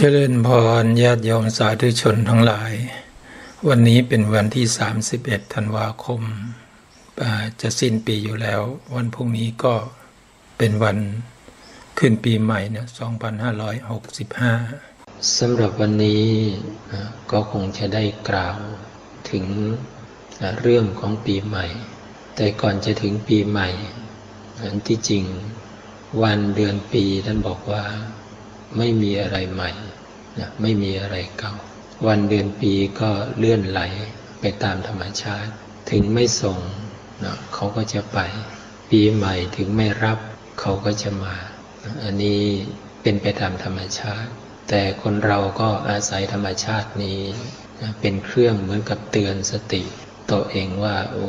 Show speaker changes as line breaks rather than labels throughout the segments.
เจริญพรญาติโยมสาธุชนทั้งหลาย วันนี้เป็นวันที่ 31 ธันวาคมอ่าจะสิ้นปีอยู่แล้ว วันพรุ่งนี้ก็เป็นวันขึ้นปีใหม่เนี่ย2565
สำหรับวันนี้ก็คงจะได้กล่าวถึงเรื่องของปีใหม่ แต่ก่อนจะถึงปีใหม่อันที่จริงวันเดือนปีท่านบอกว่าไม่มีอะไรใหม่ นะไม่มีอะไรเก่า วันเดือนปีก็เลื่อนไหลไปตามธรรมชาติ ถึงไม่ส่งนะเขาก็จะไป ปีใหม่ถึงไม่รับเขาก็จะมา อันนี้เป็นไปตามธรรมชาติ แต่คนเราก็อาศัยธรรมชาตินี้นะเป็นเครื่องเหมือนกับเตือนสติตัวเองว่า โอ้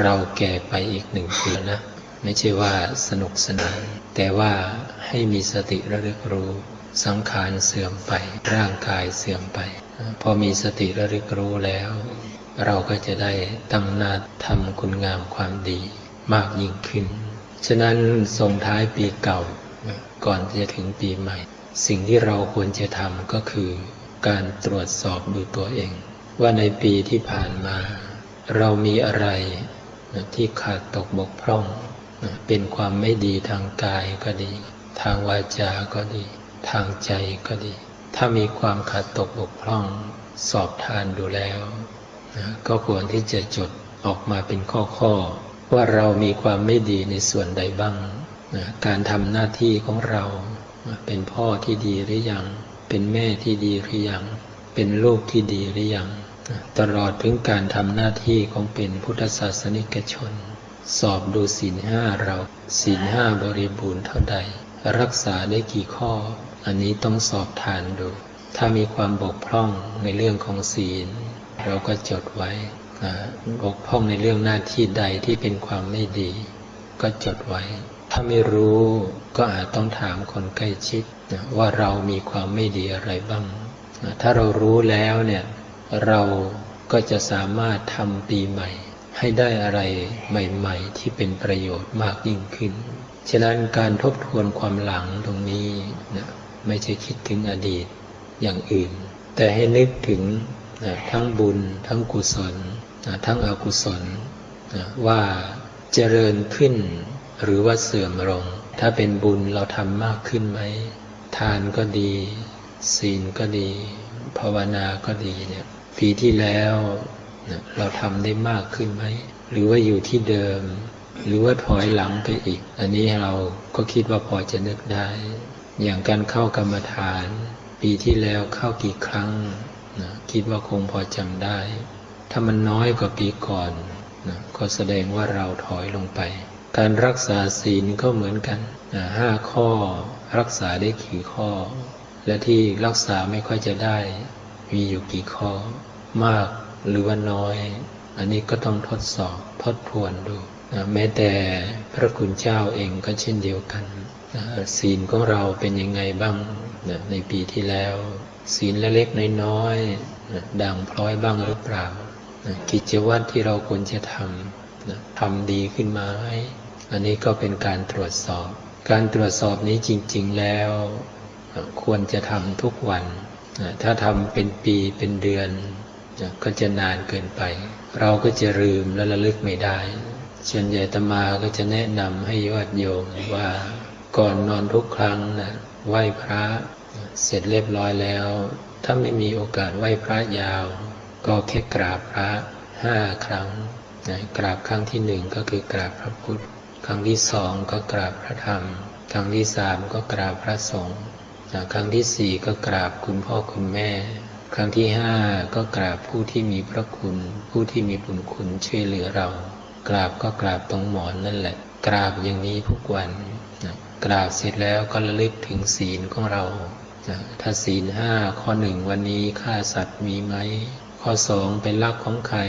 เราแก่ไปอีกหนึ่งปีนะ ไม่ใช่ว่าสนุกสนาน แต่ว่าให้มีสติระลึกรู้ สังขารเสื่อมไป ร่างกายเสื่อมไป พอมีสติระลึกรู้แล้ว เราก็จะได้ตั้งนาทำคุณงามความดีมากยิ่งขึ้น ฉะนั้นส่งท้ายปีเก่า ก่อนจะถึงปีใหม่ สิ่งที่เราควรจะทำก็คือ การตรวจสอบดูตัวเอง ว่าในปีที่ผ่านมา เรามีอะไรที่ขาดตกบกพร่อง เป็นความไม่ดีทางกายก็ดี ทางวาจาก็ดี ทางใจก็ดี ถ้ามีความขาดตกบกพร่องสอบทานดูแล้วนะก็ควรที่จะจดออกมาเป็นข้อๆว่าเรามีความไม่ดีในส่วนใดบ้างนะการทำหน้าที่ของเรานะเป็นพ่อที่ดีหรือยัง เป็นแม่ที่ดีหรือยัง เป็นลูกที่ดีหรือยังนะตลอดถึงการทำหน้าที่ของเป็นพุทธศาสนิกชน สอบดูศีลห้าเราศีลห้าบริบูรณ์เท่าใด รักษาได้กี่ข้อ อันนี้ต้องสอบทานดู ถ้ามีความบกพร่องในเรื่องของศีล เราก็จดไว้บกพร่องในเรื่องหน้าที่ใดที่เป็นความไม่ดี ก็จดไว้ ถ้าไม่รู้ก็อาจต้องถามคนใกล้ชิดนะว่าเรามีความไม่ดีอะไรบ้างนะถ้าเรารู้แล้วเนี่ยเราก็จะสามารถทำปีใหม่ ให้ได้อะไรใหม่ ๆ ที่เป็นประโยชน์มากยิ่งขึ้น ฉะนั้นการทบทวนความหลังตรงนี้นะ ไม่ใช่คิดถึงอดีตอย่างอื่น แต่ให้นึกถึงนะทั้งบุญ ทั้งกุศลนะทั้งอกุศลนะว่าเจริญขึ้นหรือว่าเสื่อมลง ถ้าเป็นบุญเราทำมากขึ้นไหม ทานก็ดี ศีลก็ดี ภาวนาก็ดีเนี่ยปีที่แล้วนะเราทำได้มากขึ้นไหม หรือว่าอยู่ที่เดิม หรือว่าถอยหลังไปอีก อันนี้เราก็คิดว่าพอจะนึกได้ อย่างการเข้ากรรมฐาน ปีที่แล้วเข้ากี่ครั้งนะคิดว่าคงพอจำได้ ถ้ามันน้อยกว่าปีก่อนนะก็แสดงว่าเราถอยลงไป การรักษาศีลก็เหมือนกันนะห้าข้อรักษาได้กี่ข้อ และที่รักษาไม่ค่อยจะได้ มีอยู่กี่ข้อ มากหรือว่าน้อย อันนี้ก็ต้องทดสอบทดทวนดูนะแม้แต่พระคุณเจ้าเองก็เช่นเดียวกันนะ ศีลของเราเป็นยังไงบ้างนะในปีที่แล้ว ศีลเล็กๆน้อยๆนะด่างพร้อยบ้างหรือเปล่านะกิจวัตรที่เราควรจะทำนะทำดีขึ้นมาไหมอันนี้ก็เป็นการตรวจสอบ การตรวจสอบนี้จริง ๆแล้วนะควรจะทำทุกวันนะถ้าทำเป็นปีเป็นเดือนนะก็จะนานเกินไป เราก็จะลืมและระลึกไม่ได้ส่วนใหญ่ตมาก็จะแนะนำให้ยอดโยมว่า ก่อนนอนทุกครั้งนะไหว้พระเสร็จเรียบร้อยแล้ว ถ้าไม่มีโอกาสไหว้พระยาว ก็แค่กราบพระห้าครั้งนะกราบครั้งที่หนึ่งก็คือกราบพระพุทธ ครั้งที่สองก็กราบพระธรรม ครั้งที่สามก็กราบพระสงฆ์นะครั้งที่สี่ก็กราบคุณพ่อคุณแม่ ครั้งที่ห้าก็กราบผู้ที่มีพระคุณ ผู้ที่มีบุญคุณช่วยเหลือเรา กราบก็กราบตรงหมอนนั่นแหละ กราบอย่างนี้ทุกวัน กราบเสร็จแล้วก็ระลึกถึงศีลของเรานะถ้าศีลห้าข้อหนึ่งวันนี้ฆ่าสัตว์มีไหม ข้อสองเป็นลักของใคร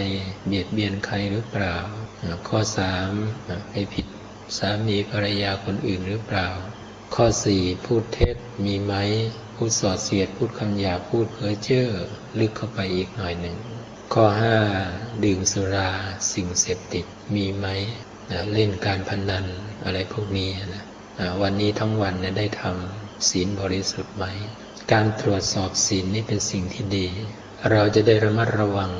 เบียดเบียนใครหรือเปล่านะข้อสามนะไปผิดสามีภรรยาคนอื่นหรือเปล่า ข้อสี่พูดเท็จมีไหม พูดสอดเสียดพูดคำหยาพูดเพ้อเจ้อลึกเข้าไปอีกหน่อยหนึ่ง ข้อห้าดื่มสุราสิ่งเสพติดมีไหมนะเล่นการพนันอะไรพวกนี้นะ วันนี้ทั้งวันนะได้ทำศีลบริสุทธิ์ไหม การตรวจสอบศีลนี่เป็นสิ่งที่ดี เราจะได้ระมัดระวัง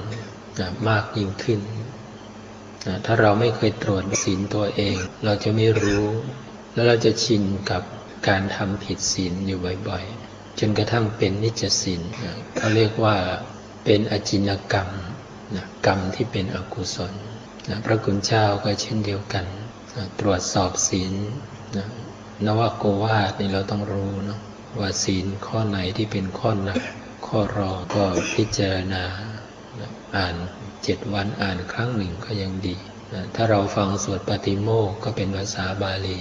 มากยิ่งขึ้น ถ้าเราไม่เคยตรวจศีลตัวเอง เราจะไม่รู้ แล้วเราจะชินกับการทำผิดศีลอยู่บ่อยๆ จนกระทั่งเป็นนิจศีลเขาเรียกว่าเป็นอจินกรรมกรรมที่เป็นอกุศลพระคุณเจ้าก็เช่นเดียวกัน ตรวจสอบศีล นวโกวาทนี่เราต้องรู้เนาะว่าศีลข้อไหนที่เป็นข้อหนักข้อรองก็พิจารณาอ่านเจ็ดวันอ่านครั้งหนึ่งก็ยังดีถ้าเราฟังสวดปฏิโมกก็เป็นภาษาบาลี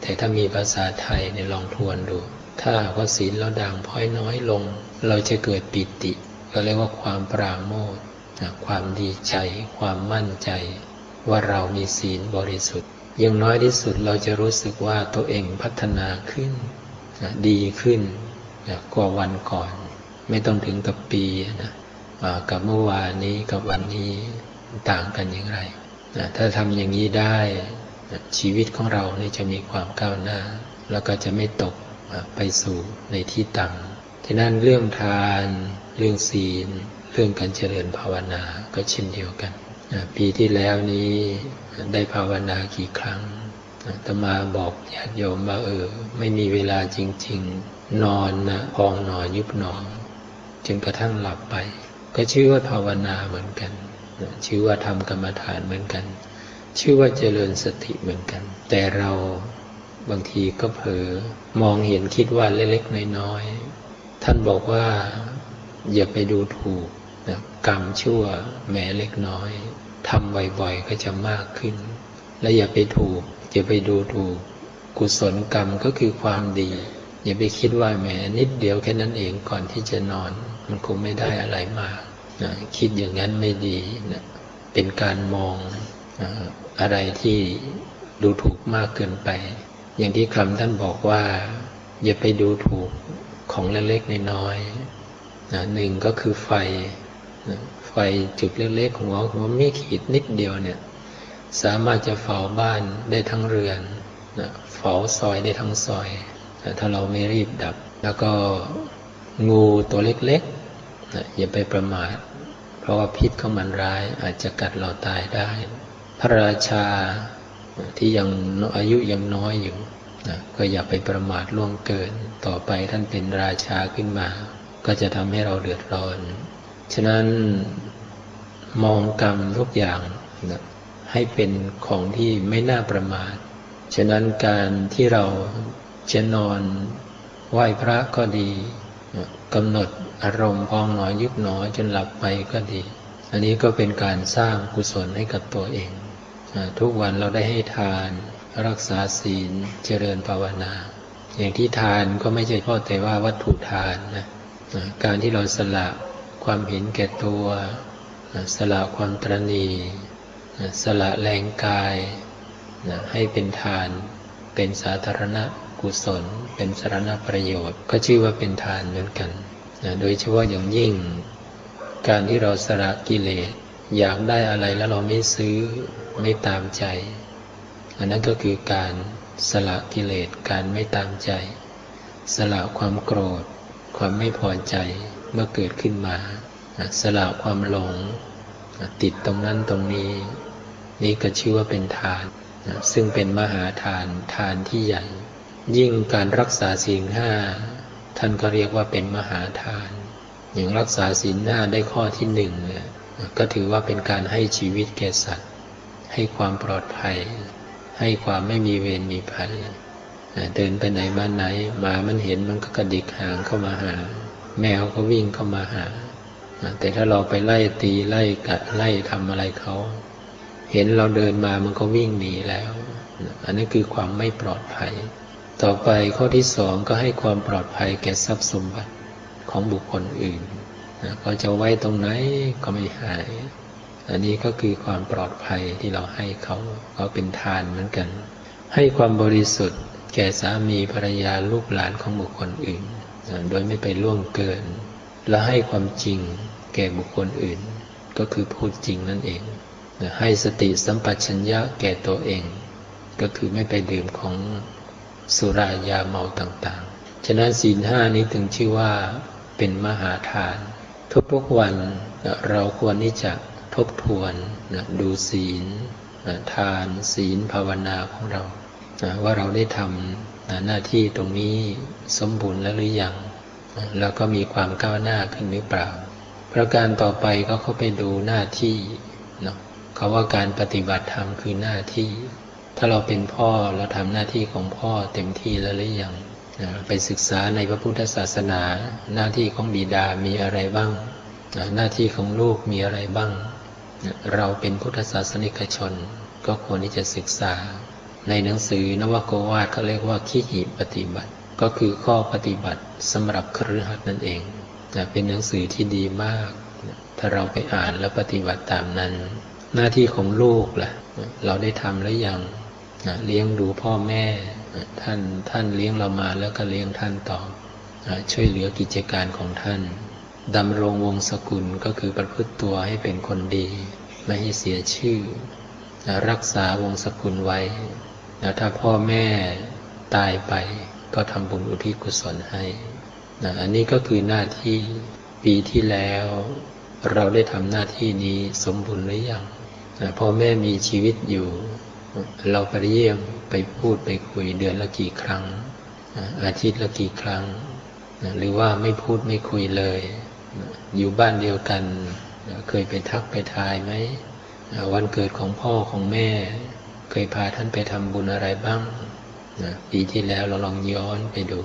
แต่ถ้ามีภาษาไทยเนี่ยลองทวนดู ถ้าว่าศีลเราด่างพ้อยน้อยลง เราจะเกิดปิติ ก็เรียกว่าความปราโมทความดีใจ ความมั่นใจ ว่าเรามีศีลบริสุทธิ์ อย่างน้อยที่สุดเราจะรู้สึกว่าตัวเองพัฒนาขึ้นดีขึ้นกว่าวันก่อน ไม่ต้องถึงกับปีนะกับเมื่อวานนี้กับวันนี้ต่างกันอย่างไรถ้าทำอย่างนี้ได้ชีวิตของเรานี่จะมีความก้าวหน้า แล้วก็จะไม่ตกไปสู่ในที่ต่ำที่นั่นเรื่องทาน เรื่องศีล เรื่องการเจริญภาวนาก็เช่นเดียวกัน ปีที่แล้วนี้ได้ภาวนากี่ครั้งตมาบอกญาติโยมว่าเออ ไม่มีเวลาจริง ๆ นอนนะพองนอนยุบนอนจนกระทั่งหลับไป ก็ชื่อว่าภาวนาเหมือนกัน ชื่อว่าทำกรรมฐานเหมือนกัน ชื่อว่าเจริญสติเหมือนกัน แต่เราบางทีก็เผลอมองเห็นคิดว่าเล็กๆน้อยๆท่านบอกว่าอย่าไปดูถูกนะกรรมชั่วแม้เล็กน้อย ทำบ่อยๆ ก็จะมากขึ้น และอย่าไปถูกอย่าไปดูถูก กุศลกรรมก็คือความดี อย่าไปคิดว่าแหมนิดเดียวแค่นั้นเองก่อนที่จะนอน มันคงไม่ได้อะไรมากนะคิดอย่างนั้นไม่ดีนะเป็นการมองนะอะไรที่ดูถูกมากเกินไป อย่างที่คำท่านบอกว่า อย่าไปดูถูกของเล็กๆน้อยๆนะหนึ่งก็คือไฟนะ ไฟจุดเล็กๆหัวหัวไม่ขีดนิดเดียวเนี่ย สามารถจะเฝาบ้านได้ทั้งเรือนนะเฝาซอยได้ทั้งซอยนะถ้าเราไม่รีบดับ แล้วก็งูตัวเล็กๆนะอย่าไปประมาทเพราะว่าพิษของมันร้ายอาจจะกัดเราตายได้ พระราชาที่ยังอายุยังน้อยอยู่นะก็อย่าไปประมาทล่วงเกิน ต่อไปท่านเป็นราชาขึ้นมา ก็จะทำให้เราเดือดร้อน ฉะนั้นมองกรรมทุกอย่างนะให้เป็นของที่ไม่น่าประมาท ฉะนั้นการที่เราจะนอนไหว้พระก็ดีกำหนดอารมณ์พองหนอยุบหนอจนหลับไปก็ดี อันนี้ก็เป็นการสร้างกุศลให้กับตัวเอง ทุกวันเราได้ให้ทาน รักษาศีลเจริญภาวนา อย่างที่ทานก็ไม่ใช่พ่อแต่ว่าวัตถุทานนะการที่เราสละ ความเห็นแก่ตัวสละความตรณีสละแรงกายให้เป็นทาน เป็นสาธารณกุศล เป็นสาธารณประโยชน์ ก็ชื่อว่าเป็นทานเหมือนกันโดยเฉพาะอย่างยิ่ง การที่เราสละกิเลสอยากได้อะไรแล้วเราไม่ซื้อไม่ตามใจ อันนั้นก็คือการสละกิเลสการไม่ตามใจ สละความโกรธ ความไม่พอใจ เมื่อเกิดขึ้นมา สละความหลง ติดตรงนั้นตรงนี้ นี่ก็ชื่อว่าเป็นทาน ซึ่งเป็นมหาทานทานที่ใหญ่ ยิ่งการรักษาศีลห้าท่านก็เรียกว่าเป็นมหาทาน อย่างรักษาศีลห้าได้ข้อที่หนึ่งก็ถือว่าเป็นการให้ชีวิตแก่สัตว์ ให้ความปลอดภัย ให้ความไม่มีเวรมีภัยเดินไปไหนมาไหนหมามันเห็นมันก็กระดิกหางเข้ามาหา แมวก็วิ่งเข้ามาหา แต่ถ้าเราไปไล่ตีไล่กัดไล่ทำอะไรเขา เห็นเราเดินมามันก็วิ่งหนีแล้ว อันนี้คือความไม่ปลอดภัย ต่อไปข้อที่สองก็ให้ความปลอดภัยแก่ทรัพย์สมบัติของบุคคลอื่นนะเขาจะไว้ตรงไหนก็ไม่หาย อันนี้ก็คือความปลอดภัยที่เราให้เขาเขาเป็นทานเหมือนกัน ให้ความบริสุทธิ์แก่สามีภรรยาลูกหลานของบุคคลอื่น โดยไม่ไปล่วงเกิน และให้ความจริงแก่บุคคลอื่น ก็คือพูดจริงนั่นเอง ให้สติสัมปชัญญะแก่ตัวเอง ก็คือไม่ไปดื่มของสุรายาเมาต่างๆ ฉะนั้นศีลห้านี้ถึงชื่อว่าเป็นมหาทาน ทุกๆวันเราควรที่จะทบทวนนะดูศีลนะทานศีลภาวนาของเรานะว่าเราได้ทำ หน้าที่ตรงนี้สมบูรณ์แล้วหรือยังแล้วก็มีความก้าวหน้าขึ้นหรือเปล่าประการต่อไปก็เข้าไปดูหน้าที่เนาะเขาว่าการปฏิบัติธรรมคือหน้าที่ ถ้าเราเป็นพ่อเราทำหน้าที่ของพ่อเต็มที่แล้วหรือยังไปศึกษาในพระพุทธศาสนา หน้าที่ของบิดามีอะไรบ้าง หน้าที่ของลูกมีอะไรบ้าง เราเป็นพุทธศาสนิกชน ก็ควรที่จะศึกษา ในหนังสือนวโกวาทเขาเรียกว่าขีหิปฏิบัติ ก็คือข้อปฏิบัติสำหรับครือขัดนั่นเองนะเป็นหนังสือที่ดีมากนะถ้าเราไปอ่านและปฏิบัติตามนั้น หน้าที่ของลูกล่ะเราได้ทำหรือยังนะเลี้ยงดูพ่อแม่นะท่านท่านเลี้ยงเรามาแล้วก็เลี้ยงท่านต่อนะช่วยเหลือกิจการของท่านดำรงวงศกุลก็คือประพฤติตัวให้เป็นคนดี ไม่ให้เสียชื่อ รักษาวงศกุลไว้ นะถ้าพ่อแม่ตายไปก็ทำบุญอุทิศกุศลให้นะอันนี้ก็คือหน้าที่ปีที่แล้ว เราได้ทำหน้าที่นี้สมบูรณ์หรือยังนะพ่อแม่มีชีวิตอยู่ เราไปเยี่ยมไปพูดไปคุยเดือนละกี่ครั้ง อาทิตย์ละกี่ครั้งนะหรือว่าไม่พูดไม่คุยเลยนะอยู่บ้านเดียวกันนะเคยไปทักไปทายไหมนะวันเกิดของพ่อของแม่ เคยพาท่านไปทำบุญอะไรบ้างนะปีที่แล้วเราลองย้อนไปดู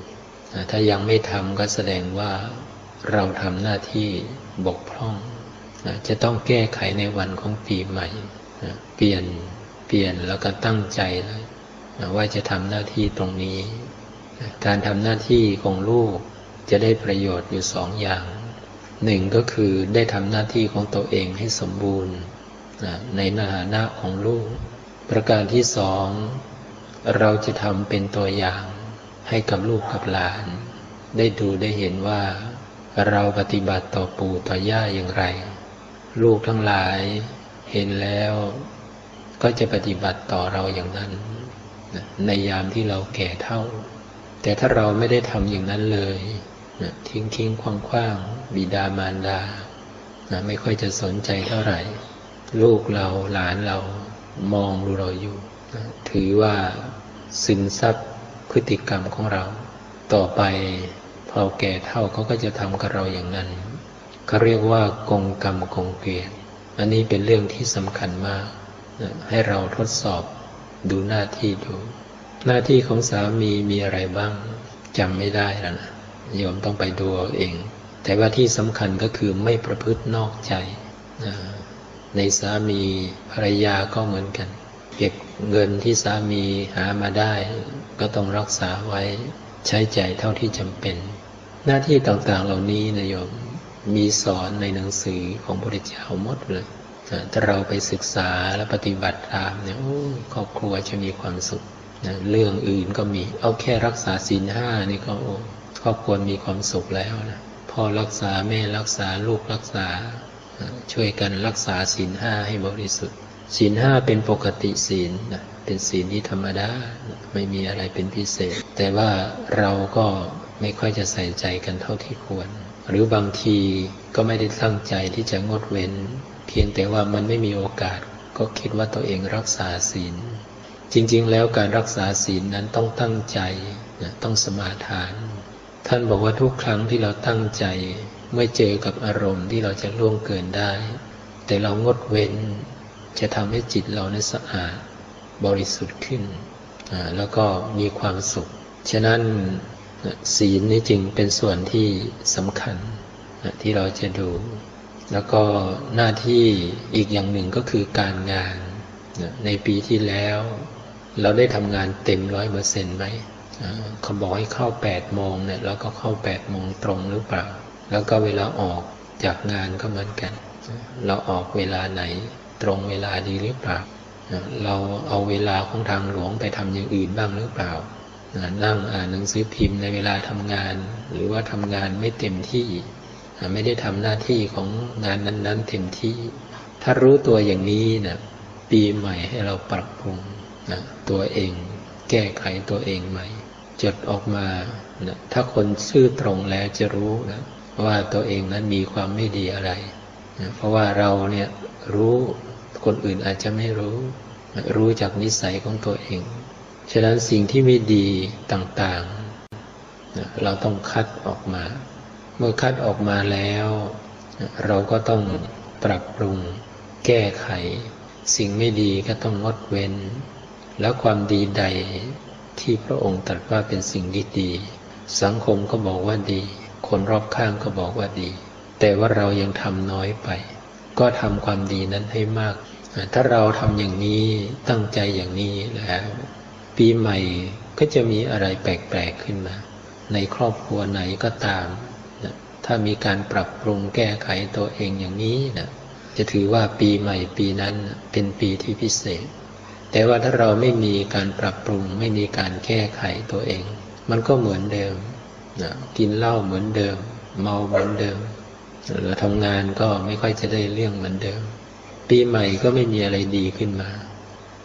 นะถ้ายังไม่ทำก็แสดงว่าเราทำหน้าที่บกพร่องนะจะต้องแก้ไขในวันของปีใหม่นะเปลี่ยนเปลี่ยนแล้วก็ตั้งใจแล้วนะว่าจะทำหน้าที่ตรงนี้นะการทำหน้าที่ของลูกจะได้ประโยชน์อยู่สองอย่างหนึ่งก็คือได้ทำหน้าที่ของตัวเองให้สมบูรณ์นะในฐานะของลูก ประการที่สอง เราจะทำเป็นตัวอย่างให้กับลูกกับหลาน ได้ดูได้เห็นว่า เราปฏิบัติต่อปู่ต่อย่าอย่างไร ลูกทั้งหลายเห็นแล้ว ก็จะปฏิบัติต่อเราอย่างนั้น ในยามที่เราแก่เท่า แต่ถ้าเราไม่ได้ทำอย่างนั้นเลยทิ้งทิ้งคว้างคว้างบิดามารดา ไม่ค่อยจะสนใจเท่าไหร่ ลูกเราหลานเรา มองดูเราอยู่ ถือว่าซึมซับพฤติกรรมของเรา ต่อไปพอแก่เท่าเขาก็จะทำกับเราอย่างนั้นเขาเรียกว่ากงกรรมกงเกลียรอันนี้เป็นเรื่องที่สำคัญมาก ให้เราทดสอบดูหน้าที่ดู หน้าที่ของสามีมีอะไรบ้างจำไม่ได้แล้วนะโยมต้องไปดูเอาเอง แต่ว่าที่สำคัญก็คือไม่ประพฤตินอกใจนะ ในสามีภรรยาก็เหมือนกัน เก็บเงินที่สามีหามาได้ ก็ต้องรักษาไว้ใช้ใจเท่าที่จำเป็น หน้าที่ต่างๆเหล่านี้นะโยมมีสอนในหนังสือของพระพุทธเจ้าหมดเลยถ้าเราไปศึกษาและปฏิบัติตามเนี่ยครอบครัวจะมีความสุขนะเรื่องอื่นก็มี เอาแค่รักษาศีลห้านี่ก็ครอบครัวมีความสุขแล้วนะพ่อรักษาแม่รักษาลูกรักษา ช่วยกันรักษาศีลห้าให้บริสุทธิ์ศีลห้าเป็นปกติศีลนะเป็นศีลที่ธรรมดาไม่มีอะไรเป็นพิเศษ แต่ว่าเราก็ไม่ค่อยจะใส่ใจกันเท่าที่ควร หรือบางทีก็ไม่ได้ตั้งใจที่จะงดเว้น เพียงแต่ว่ามันไม่มีโอกาส ก็คิดว่าตัวเองรักษาศีล จริงๆ แล้วการรักษาศีลนั้นต้องตั้งใจนะต้องสมาทาน ท่านบอกว่าทุกครั้งที่เราตั้งใจ เมื่อเจอกับอารมณ์ที่เราจะล่วงเกินได้ แต่เรางดเว้น จะทำให้จิตเรานั้นสะอาดบริสุทธิ์ขึ้นอ่าแล้วก็มีความสุข ฉะนั้นศีลนี้จึงเป็นส่วนที่สำคัญที่เราจะดู แล้วก็หน้าที่อีกอย่างหนึ่งก็คือการงานนะในปีที่แล้ว เราได้ทำงานเต็มร้อยเปอร์เซ็นต์ไหมอ่าเขาบอกให้เข้าแปดโมงเนี่ยเราก็เข้าแปดโมงตรงหรือเปล่า แล้วก็เวลาออกจากงานก็เหมือนกัน เราออกเวลาไหน ตรงเวลาดีหรือเปล่า เราเอาเวลาของทางหลวงไปทำอย่างอื่นบ้างหรือเปล่า นั่งอ่านหนังสือพิมพ์ในเวลาทำงาน หรือว่าทำงานไม่เต็มที่ ไม่ได้ทำหน้าที่ของงานนั้น ๆ เต็มที่ ถ้ารู้ตัวอย่างนี้นะปีใหม่ให้เราปรับปรุงนะตัวเอง แก้ไขตัวเองใหม่จดออกมานะถ้าคนซื่อตรงแล้วจะรู้นะ ว่าตัวเองนั้นมีความไม่ดีอะไรนะเพราะว่าเราเนี่ยรู้คนอื่นอาจจะไม่รู้รู้จากนิสัยของตัวเอง ฉะนั้นสิ่งที่ไม่ดีต่างๆนะเราต้องคัดออกมา เมื่อคัดออกมาแล้วนะเราก็ต้องปรับปรุงแก้ไข สิ่งไม่ดีก็ต้องงดเว้น แล้วความดีใดที่พระองค์ตรัสว่าเป็นสิ่งดีๆสังคมก็บอกว่าดี คนรอบข้างก็บอกว่าดี แต่ว่าเรายังทำน้อยไป ก็ทำความดีนั้นให้มาก ถ้าเราทำอย่างนี้ตั้งใจอย่างนี้แล้ว ปีใหม่ก็จะมีอะไรแปลกๆขึ้นมา ในครอบครัวไหนก็ตามนะถ้ามีการปรับปรุงแก้ไขตัวเองอย่างนี้นะจะถือว่าปีใหม่ปีนั้นเป็นปีที่พิเศษ แต่ว่าถ้าเราไม่มีการปรับปรุงไม่มีการแก้ไขตัวเอง มันก็เหมือนเดิม นะกินเหล้าเหมือนเดิม เมาเหมือนเดิมหรือทำงานก็ไม่ค่อยจะได้เรื่องเหมือนเดิม ปีใหม่ก็ไม่มีอะไรดีขึ้นมา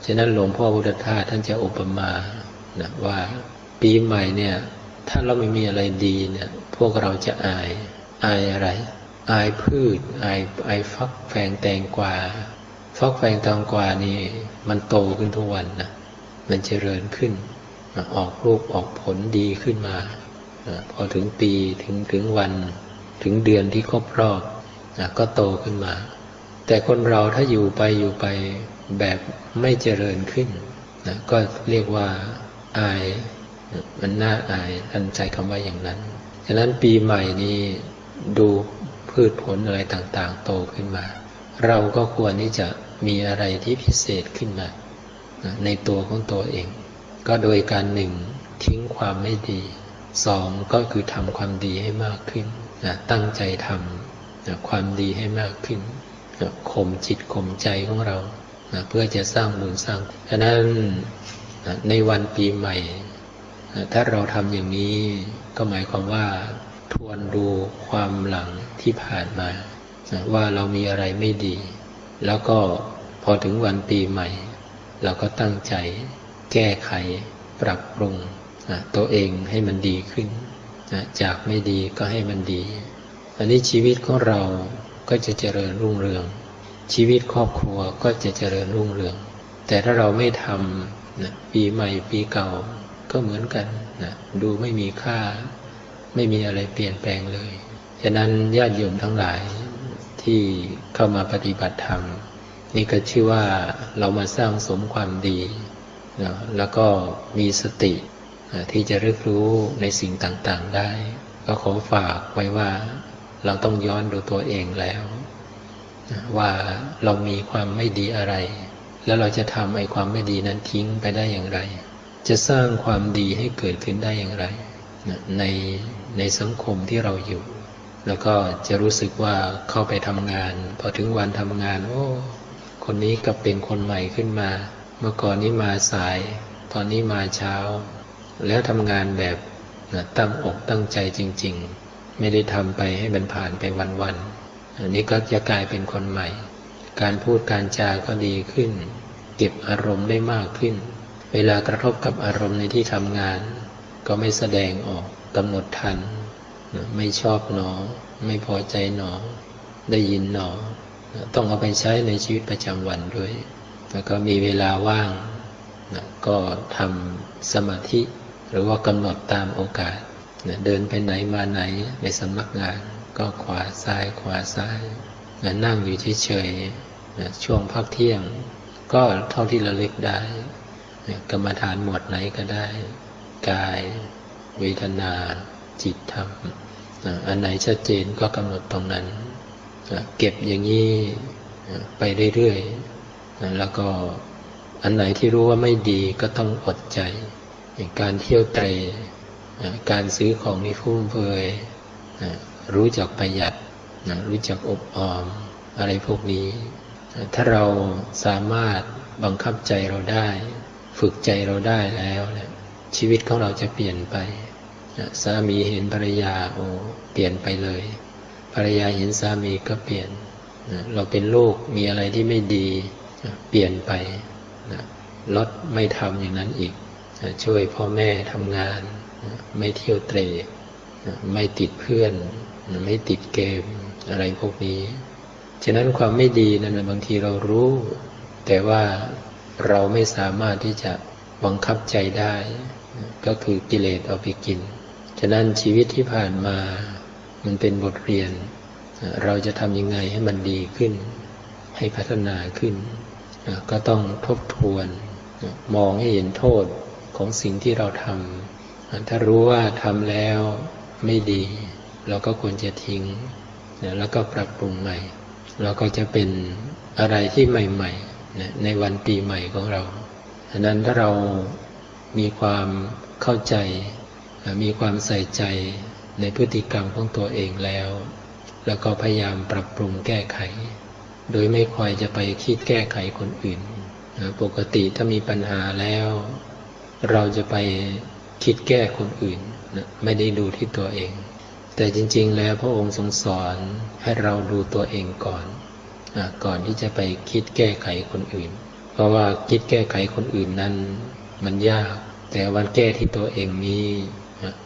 ฉะนั้นหลวงพ่อพุทธทาสท่านจะอุปมานะว่าปีใหม่เนี่ย ถ้าเราไม่มีอะไรดีเนี่ย พวกเราจะอาย อายอะไร อายพืช อายอายฟักแฟงแตงกวาฟักแฟงแตงกวานี่มันโตขึ้นทุกวันนะมันเจริญขึ้น ออกลูกออกผลดีขึ้นมา พอถึงปีถึงถึงวันถึงเดือนที่ครบรอบก็โตขึ้นมา แต่คนเราถ้าอยู่ไปอยู่ไปแบบไม่เจริญขึ้นนะก็เรียกว่าอายมันน่าอายท่านใจคำว่าอย่างนั้น ฉะนั้นปีใหม่นี้ดูพืชผลอะไรต่างๆ โตขึ้นมา เราก็ควรที่จะมีอะไรที่พิเศษขึ้นมานะในตัวของตัวเอง ก็โดยการหนึ่งทิ้งความไม่ดี สองก็คือทำความดีให้มากขึ้นนะตั้งใจทำนะความดีให้มากขึ้นนะข่มจิตข่มใจของเรานะเพื่อจะสร้างบุญสร้างฉะนั้นนะในวันปีใหม่นะถ้าเราทำอย่างนี้ก็หมายความว่า ทวนดูความหลังที่ผ่านมานะว่าเรามีอะไรไม่ดี แล้วก็พอถึงวันปีใหม่ เราก็ตั้งใจ แก้ไข ปรับปรุง ตัวเองให้มันดีขึ้น จากไม่ดีก็ให้มันดี อันนี้ชีวิตของเราก็จะเจริญรุ่งเรือง ชีวิตครอบครัวก็จะเจริญรุ่งเรือง แต่ถ้าเราไม่ทำนะปีใหม่ปีเก่าก็เหมือนกันนะดูไม่มีค่า ไม่มีอะไรเปลี่ยนแปลงเลย ฉะนั้นญาติโยมทั้งหลายที่เข้ามาปฏิบัติธรรมนี่ก็ชื่อว่าเรามาสร้างสมความดีนะแล้วก็มีสติ ที่จะรียกรู้ในสิ่งต่างๆได้ ก็ขอฝากไว้ว่าเราต้องย้อนดูตัวเองแล้ว ว่าเรามีความไม่ดีอะไร แล้วเราจะทำไอ้ความไม่ดีนั้นทิ้งไปได้อย่างไร จะสร้างความดีให้เกิดขึ้นได้อย่างไร ในในสังคมที่เราอยู่ แล้วก็จะรู้สึกว่าเข้าไปทำงาน พอถึงวันทำงาน โอ้ คนนี้ก็เป็นคนใหม่ขึ้นมา เมื่อก่อนนี้มาสาย ตอนนี้มาเช้า แล้วทำงานแบบตั้งอกตั้งใจจริง ๆ ไม่ได้ทำไปให้มันผ่านไปวันๆอันนี้ก็จะกลายเป็นคนใหม่ การพูดการจาก็ดีขึ้น เก็บอารมณ์ได้มากขึ้น เวลากระทบกับอารมณ์ในที่ทำงาน ก็ไม่แสดงออกกำหนดทัน ไม่ชอบหนอ ไม่พอใจหนอ ได้ยินหนอ ต้องเอาไปใช้ในชีวิตประจำวันด้วย แล้วก็มีเวลาว่างก็ทำสมาธิ หรือว่ากำหนดตามโอกาสนะเดินไปไหนมาไหนในสำนักงาน ก็ขวาซ้ายขวาซ้ายนะนั่งอยู่เฉยๆนะช่วงพักเที่ยง ก็เท่าที่ระลึกได้นะกรรมฐานหมวดไหนก็ได้ กาย เวทนา จิตธรรมอันไหนชัดเจนก็กำหนดตรงนั้น เก็บอย่างนี้ไปเรื่อยๆแล้วก็อันไหนที่รู้ว่าไม่ดีก็ต้องอดใจ อย่างการเที่ยวเตรการซื้อของที่ฟุ่มเฟือยรู้จักประหยัดรู้จักอบออมอะไรพวกนี้ ถ้าเราสามารถบังคับใจเราได้ ฝึกใจเราได้แล้วชีวิตของเราจะเปลี่ยนไปสามีเห็นภรรยาโอ้เปลี่ยนไปเลย ภรรยาเห็นสามีก็เปลี่ยน เราเป็นลูกมีอะไรที่ไม่ดีเปลี่ยนไปลดไม่ทำอย่างนั้นอีก ช่วยพ่อแม่ทำงาน ไม่เที่ยวเตรไม่ติดเพื่อน ไม่ติดเกมอะไรพวกนี้ ฉะนั้นความไม่ดีนั้นบางทีเรารู้ แต่ว่าเราไม่สามารถที่จะบังคับใจได้ ก็คือกิเลสเอาไปกิน ฉะนั้นชีวิตที่ผ่านมา มันเป็นบทเรียน เราจะทำยังไงให้มันดีขึ้น ให้พัฒนาขึ้น ก็ต้องทบทวน มองให้เห็นโทษ ของสิ่งที่เราทำถ้ารู้ว่าทำแล้วไม่ดี เราก็ควรจะทิ้งแล้วก็ปรับปรุงใหม่ เราก็จะเป็นอะไรที่ใหม่ๆในวันปีใหม่ของเราฉะนั้นถ้าเรามีความเข้าใจ มีความใส่ใจในพฤติกรรมของตัวเองแล้ว แล้วก็พยายามปรับปรุงแก้ไข โดยไม่คอยจะไปคิดแก้ไขคนอื่น ปกติถ้ามีปัญหาแล้ว เราจะไปคิดแก้คนอื่นไม่ได้ดูที่ตัวเอง แต่จริง ๆ แล้วพระองค์ทรงสอนให้เราดูตัวเองก่อนก่อนที่จะไปคิดแก้ไขคนอื่น เพราะว่าคิดแก้ไขคนอื่นนั้น มันยาก แต่วันแก้ที่ตัวเองนี้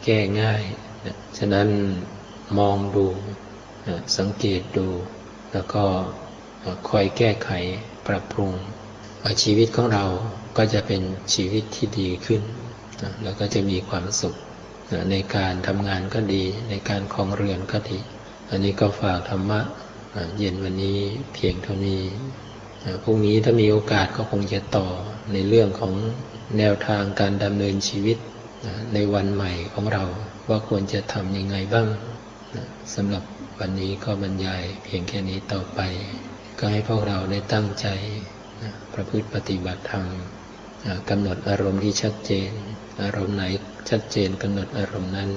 แก้ง่ายฉะนั้นมองดูสังเกตดู แล้วก็คอยแก้ไขปรับปรุง ชีวิตของเราก็จะเป็นชีวิตที่ดีขึ้นแล้วก็จะมีความสุขในการทำงานก็ดี ในการคลองเรือนก็ดี อันนี้ก็ฝากธรรมะเย็นวันนี้เพียงเท่านี้พรุ่งนี้ถ้ามีโอกาสก็คงจะต่อในเรื่องของแนวทางการดำเนินชีวิตในวันใหม่ของเรา ว่าควรจะทำยังไงบ้างสำหรับวันนี้ก็บรรยายเพียงแค่นี้ต่อไป ก็ให้พวกเราได้ตั้งใจ ประพฤติปฏิบัติธรรมกำหนดอารมณ์ที่ชัดเจน อารมณ์ไหนชัดเจนกำหนดอารมณ์นั้น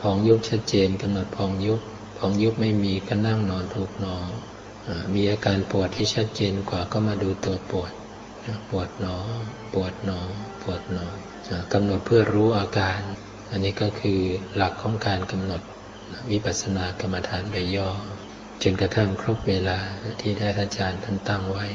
พองยุบชัดเจนกำหนดพองยุบพองยุบไม่มีก็นั่งนอนถูกนอนมีอาการปวดที่ชัดเจนกว่าก็มาดูตัวปวด ปวดหนอ ปวดหนอ ปวดหนอกำหนดเพื่อรู้อาการ อันนี้ก็คือหลักของการกำหนดวิปัสสนากรรมฐานใบย่อจนกระทั่งครบเวลาที่ได้อาจารย์ท่านตั้งไว้